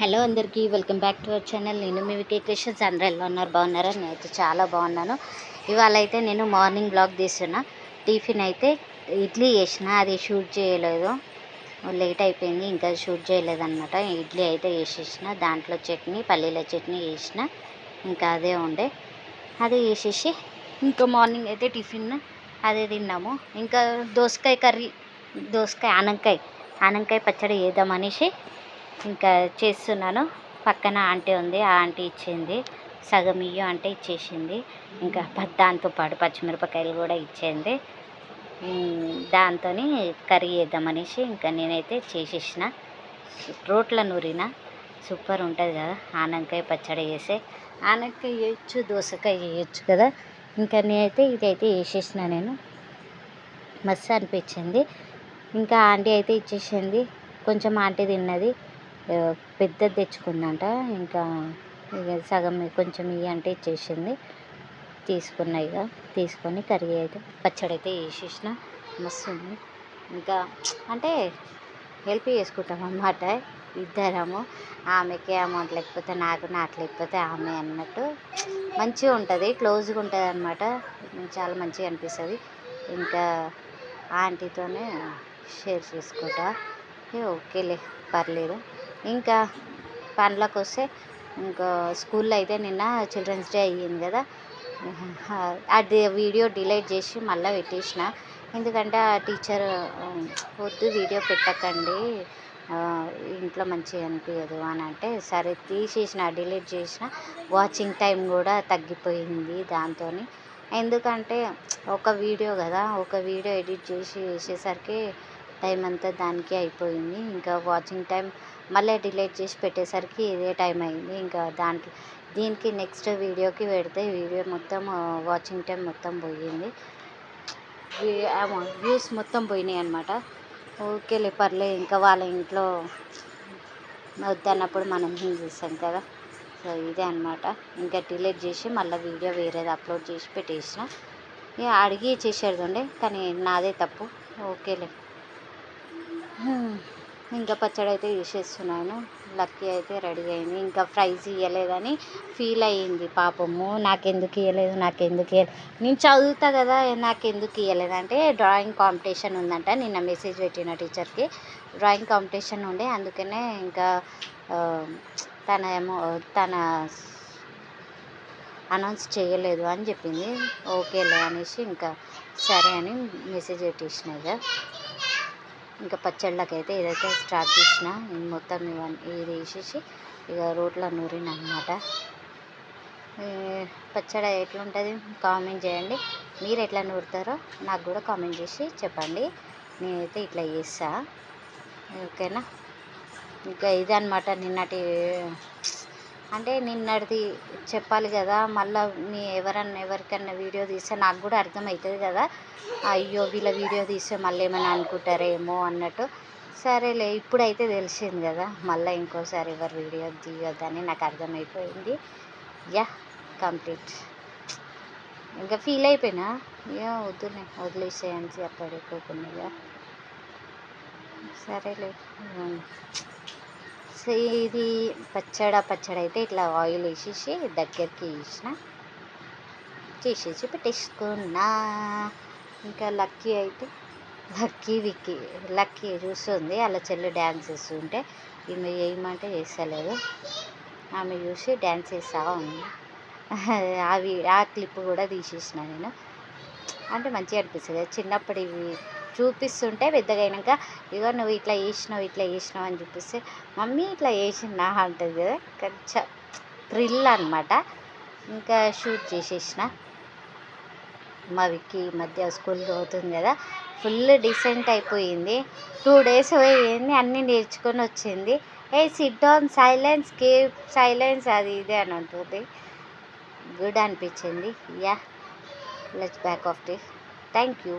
Hello అందరికీ welcome back to our channel. నేను మీ వికే క్రిషన్స్ అందరూ ఎలా ఉన్నారు? బాగున్నారా? నేనైతే చాలా బాగున్నాను. ఇవాళ అయితే నేను మార్నింగ్ బ్లాగ్ తీస్తున్నా. టిఫిన్ అయితే ఇడ్లీ చేసిన అది షూట్ చేయలేదు. లేట్ అయిపోయింది ఇంకా షూట్ చేయలేదన్నమాట. ఇడ్లీ అయితే వేసేసిన దాంట్లో చట్నీ పల్లీల చట్నీ వేసిన ఇంకా అదే ఉండే. అది వేసేసి ఇంకా మార్నింగ్ అయితే టిఫిన్ అదే తిన్నాము. ఇంకా దోసకాయ కర్రీ దోసకాయ ఆనంకాయ ఆనంకాయ పచ్చడి వేద్దామనేసి ఇంకా చేస్తున్నాను. పక్కన ఆంటీ ఉంది. ఆ ఆంటీ ఇచ్చింది. సగం ఇయ్యం అంటే ఇచ్చేసింది. ఇంకా ప- దాంతో పాటు పచ్చిమిరపకాయలు కూడా ఇచ్చింది. దాంతో కర్రీ చేద్దామనేసి ఇంకా నేనైతే చేసేసిన. రోట్ల నూరిన. సూపర్ ఉంటుంది కదా. ఆనంకాయ పచ్చడి వేసే ఆనకాయ వేయచ్చు దోసకాయ చేయొచ్చు కదా. ఇంకా నేనైతే ఇదైతే వేసేసిన నేను. మస్తు అనిపించింది. ఇంకా ఆంటీ అయితే ఇచ్చేసింది. కొంచెం ఆంటీ తిన్నది. పెద్దది తెచ్చుకుందంట. ఇంకా ఇక సగం కొంచెం ఇవి అంటే ఇచ్చేసింది. తీసుకున్నా ఇక. తీసుకొని కర్రీ అయితే పచ్చడి అయితే వేసేసిన మస్తు ఉంది ఇంకా అంటే హెల్ప్ చేసుకుంటాం అన్నమాట. ఇద్దరము. ఆమెకి అమౌంట్ లేకపోతే నాకు నాకు లేకపోతే ఆమె అన్నట్టు. మంచిగా ఉంటుంది. క్లోజ్గా ఉంటుంది అనమాట చాలా మంచిగా అనిపిస్తుంది. ఇంకా ఆంటీతోనే షేర్ చేసుకుంటా. ఓకేలే పర్లేదు. ఇంకా పండ్లకు వస్తే ఇంకా స్కూల్లో అయితే నిన్న చిల్డ్రన్స్ డే అయ్యింది కదా. అది వీడియో డిలీట్ చేసి మళ్ళీ పెట్టేసిన. ఎందుకంటే ఆ టీచర్ వద్దు వీడియో పెట్టకండి ఇంట్లో మంచిగా అనిపించదు అని అంటే సరే తీసేసిన డిలీట్ చేసిన. వాచింగ్ టైం కూడా తగ్గిపోయింది దాంతో ఎందుకంటే ఒక వీడియో కదా ఒక వీడియో ఎడిట్ చేసి వేసేసరికి టైం అంతా దానికి అయిపోయింది. ఇంకా వాచింగ్ టైం మళ్ళీ డిలేట్ చేసి పెట్టేసరికి ఇదే టైం అయింది. ఇంకా దాంట్లో దీనికి నెక్స్ట్ వీడియోకి పెడితే వీడియో మొత్తం వాచింగ్ టైం మొత్తం పోయింది. వ్యూస్ మొత్తం పోయినాయి అనమాట ఓకేలే పర్లే ఇంకా వాళ్ళ ఇంట్లో వద్దన్నప్పుడు మనం ఏం చేసాం కదా? సో ఇదే అనమాట ఇంకా డిలీట్ చేసి మళ్ళీ వీడియో వేరేది అప్లోడ్ చేసి పెట్టేసిన. ఇక అడిగి చేసేది ఉండే కానీ నాదే తప్పు. ఓకేలే. ఇంకా పచ్చడి అయితే చేసేస్తున్నాను లక్కీ అయితే రెడీ అయింది. ఇంకా ప్రైజ్ ఇవ్వలేదని ఫీల్ అయ్యింది పాపము. నాకెందుకు ఇవ్వలేదు నాకెందుకు ఇవ్వలేదు నేను చదువుతా కదా నాకెందుకు ఇవ్వలేదు అంటే డ్రాయింగ్ కాంపిటీషన్ ఉందంట నిన్న మెసేజ్ పెట్టిన టీచర్కి. డ్రాయింగ్ కాంపిటీషన్ ఉండే అందుకనే ఇంకా తన ఏమో తన అనౌన్స్ చేయలేదు అని చెప్పింది. ఓకేలే అనేసి ఇంకా సరే అని మెసేజ్ పెట్టేసిన ఇంకా పచ్చళ్ళకి అయితే ఇదైతే స్టార్ట్ చేసిన మొత్తం ఇవన్నీ ఇది వేసేసి ఇక రోట్లో నూరిన అనమాట పచ్చడి ఎట్లుంటుంది కామెంట్ చేయండి. మీరు ఎట్లా నూరుతారో నాకు కూడా కామెంట్ చేసి చెప్పండి. నేనైతే ఇట్లా చేస్తా. ఓకేనా? ఇంకా ఇది అనమాట నిన్నటి అంటే నిన్నటిది చెప్పాలి కదా మళ్ళీ మీ ఎవరన్నా ఎవరికన్నా వీడియో తీస్తే నాకు కూడా అర్థమవుతుంది కదా. అయ్యో వీళ్ళ వీడియో తీస్తే మళ్ళీ ఏమైనా అనుకుంటారేమో అన్నట్టు. సరేలే ఇప్పుడైతే తెలిసింది కదా మళ్ళీ ఇంకోసారి ఎవరు వీడియో తీయొద్దని నాకు అర్థమైపోయింది. Yeah complete. ఇంకా ఫీల్ అయిపోయినా? యా వద్దులే వదిలేసేయని చెప్పడుకోకుండా ఎక్కువ సరేలే ఇది పచ్చడి పచ్చడి అయితే ఇట్లా ఆయిల్ వేసేసి దగ్గరికి వేసిన చేసేసి పెట్టేసుకున్నా. ఇంకా లక్కీ అయితే లక్కీ విక్కీ లక్కీ చూస్తుంది. అలా చెల్లి డ్యాన్స్ చేస్తుంటే ఈమె ఏమంటే చేస్తలేదు. ఆమె చూసి డ్యాన్స్ చేస్తా ఉంది. అవి ఆ క్లిప్ కూడా తీసేసిన నేను. అంటే మంచిగా అనిపిస్తుంది. కదా చిన్నప్పుడు ఇవి చూపిస్తుంటే పెద్దగా ఇగో నువ్వు ఇట్లా చేసినావు ఇట్లా చేసినావు అని చూపిస్తే మమ్మీ ఇట్లా చేసిందా అంటుంది కదా. కొంచెం థ్రిల్ అనమాట ఇంకా షూట్ చేసేసిన. మా విక్కి ఈ మధ్య స్కూల్ అవుతుంది కదా. ఫుల్ డిసెంట్ అయిపోయింది. టూ డేస్ పోయింది అన్నీ నేర్చుకొని వచ్చింది. ఏ sit down silence keep silence అది ఇదే అని అంటుంది. గుడ్ అనిపించింది. Yeah let's back of the thank you